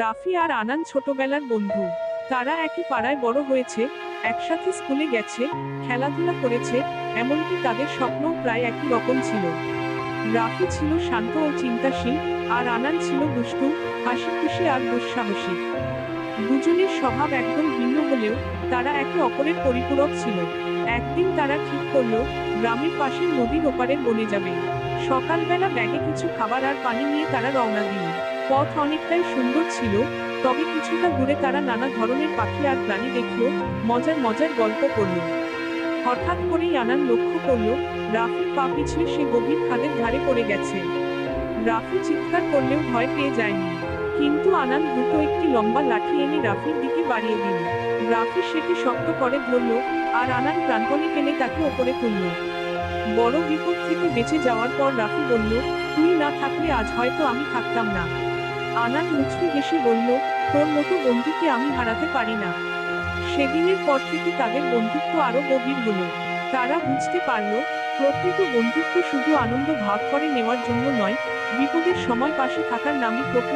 রাফি আর আনান ছোটবেলার বন্ধু। তারা একই পাড়ায় বড় হয়েছে, একসাথে স্কুলে গেছে, খেলাধুলা করেছে, এমনকি তাদের স্বপ্নও প্রায় একই রকম ছিল। রাফি ছিল শান্ত ও চিন্তাশীল, আর আনান ছিল দুষ্টু হাসি খুশি আর দুঃসাহসী। দুজনের স্বভাব একদম ভিন্ন হলেও তারা একে অপরের পরিপূরক ছিল। একদিন তারা ঠিক করল গ্রামের পাশের নদীর ওপারে বনে যাবে। সকালবেলা ব্যাগে কিছু খাবার আর পানি নিয়ে তারা রওনা দিল। পথ অনেকটাই সুন্দর ছিল, তবে কিছুটা দূরে তারা নানা ধরনের পাখি আর প্রাণী দেখল মজার মজার গল্প করল। হঠাৎ করেই আনান লক্ষ্য করল, রাফির পা পিছলে সে গভীর খাদের ধারে পড়ে গেছে। রাফি চিৎকার করলেও ভয় পেয়ে যায়নি। কিন্তু আনান দ্রুত একটি লম্বা লাঠি এনে রাফির দিকে বাড়িয়ে দিল। রাফি সেটি শক্ত করে ধরল আর আনান প্রাণপণে ফেলে তাকে ওপরে তুলল। বড় বিপদ থেকে বেঁচে যাওয়ার পর রাফি বলল, তুই না থাকলে আজ হয়তো আমি থাকতাম না। আনান মুচকি হেসে বলল, তোর মতো বন্ধুকে আমি হারাতে পারি না। সেদিনের পর থেকে তাদের বন্ধুত্ব আরও গভীর হলো। তারা বুঝতে পারল, প্রকৃত বন্ধুত্ব শুধু আনন্দ ভাগ করে নেওয়ার জন্য নয়, বিপদের সময় পাশে থাকার নামই প্রকৃত